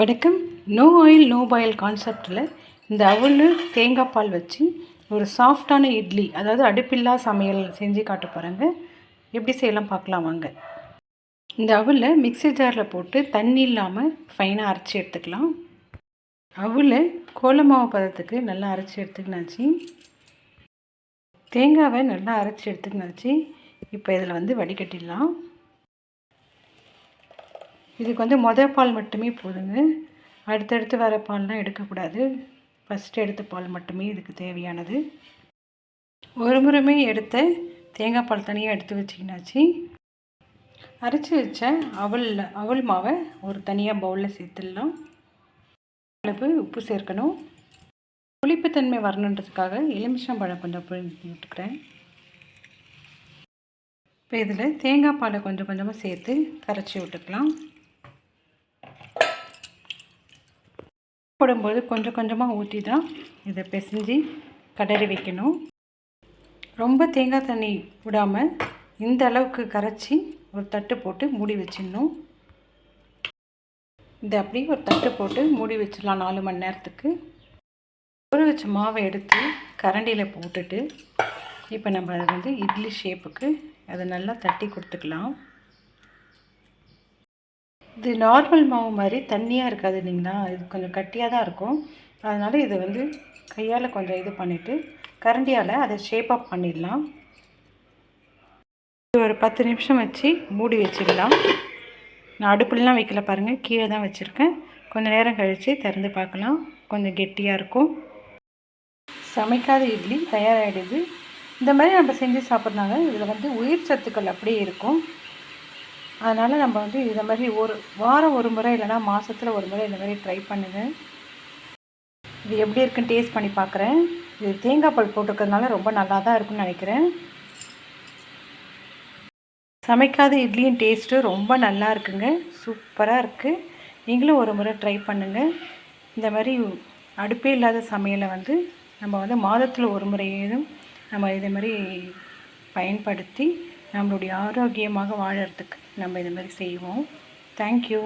வணக்கம். No oil no boil கான்செப்டில் இந்த அவல் தேங்காய் பால் வச்சு ஒரு சாஃப்டான இட்லி அதாவது அடுப்பில்லா சமையல் செஞ்சு காட்ட போகிறாங்க எப்படி செய்யலாம் பார்க்கலாம் வாங்க. இந்த அவலை மிக்ஸி ஜாரில் போட்டு தண்ணி இல்லாமல் ஃபைனாக அரைச்சி எடுத்துக்கலாம். அவலை கோலமாவு பதத்துக்கு நல்லா அரைச்சி எடுத்துக்கினாச்சு. தேங்காவை நல்லா அரைச்சி எடுத்துக்கினாச்சு. இப்போ இதில் வந்து வடிகட்டிடலாம். இதுக்கு வந்து மொதல் பால் மட்டுமே போதுங்க. அடுத்தடுத்து வர பால்லாம் எடுக்கக்கூடாது. ஃபஸ்ட்டு எடுத்த பால் மட்டுமே இதுக்கு தேவையானது. ஒரு முறைமே எடுத்த தேங்காய் பால் தனியாக எடுத்து வச்சிங்கனாச்சு. அரைச்சி வச்ச அவல் அவல் மாவை ஒரு தனியாக பவுலில் சேர்த்துடலாம். அளவு உப்பு சேர்க்கணும். புளிப்புத்தன்மை வரணுன்றதுக்காக எலுமிச்சம்பழம் கொஞ்சம் புழிஞ்சு விட்டுக்கிறேன். இப்போ இதில் தேங்காய் பாலை கொஞ்சம் கொஞ்சமாக சேர்த்து கரைச்சி விட்டுக்கலாம். போடும்போது கொஞ்சம் கொஞ்சமாக ஊற்றி தான் இதை பிசைஞ்சு கடறி வைக்கணும். ரொம்ப தேங்காய் தண்ணி விடாமல் இந்த அளவுக்கு கரைச்சி ஒரு தட்டு போட்டு மூடி வச்சிடணும். இதை அப்படியே ஒரு தட்டு போட்டு மூடி வச்சிடலாம் நாலு மணி நேரத்துக்கு. ஊற வச்ச மாவை எடுத்து கரண்டியில் போட்டுட்டு இப்போ நம்ம அதை வந்து இட்லி ஷேப்புக்கு அதை நல்லா தட்டி கொடுத்துக்கலாம். இது நார்மல் மாவு மாதிரி தண்ணியாக இருக்காது இல்லைங்களா? இது கொஞ்சம் கட்டியாக தான் இருக்கும். அதனால் இதை வந்து கையால் கொஞ்சம் இது பண்ணிவிட்டு கரண்டியால் அதை ஷேப் அப் பண்ணிடலாம். ஒரு பத்து நிமிஷம் வச்சு மூடி வச்சிடலாம். நான் அடுப்புலாம் வைக்கல பாருங்கள் கீழே தான் வச்சுருக்கேன். கொஞ்சம் நேரம் கழித்து திறந்து பார்க்கலாம். கொஞ்சம் கெட்டியாக இருக்கும். சமைக்காத இட்லி தயாராகிடுது இந்த மாதிரி நம்ம செஞ்சு சாப்பிட்றாங்க இதில் வந்து உயிர் சத்துக்கள் அப்படியே இருக்கும். அதனால் நம்ம வந்து இதை மாதிரி ஒரு வாரம் ஒரு முறை இல்லைனா மாதத்தில் ஒரு முறை இந்த மாதிரி ட்ரை பண்ணுங்கள் இது எப்படி இருக்குன்னு டேஸ்ட் பண்ணி பார்க்குறேன் இது தேங்காய் பால் போட்டிருக்கிறதுனால ரொம்ப நல்லா தான் இருக்குன்னு நினைக்கிறேன். சமைக்காத இட்லியும் டேஸ்ட்டு ரொம்ப நல்லா இருக்குங்க. சூப்பராக இருக்குது நீங்களும் ஒரு முறை ட்ரை பண்ணுங்கள் இந்த மாதிரி அடுப்பே இல்லாத சமையலை வந்து நம்ம வந்து மாதத்தில் ஒரு முறையும் நம்ம இதே மாதிரி பயன்படுத்தி நம்மளுடைய ஆரோக்கியமாக வாழறதுக்கு நம்ம இது மாதிரி செய்வோம். தேங்க்யூ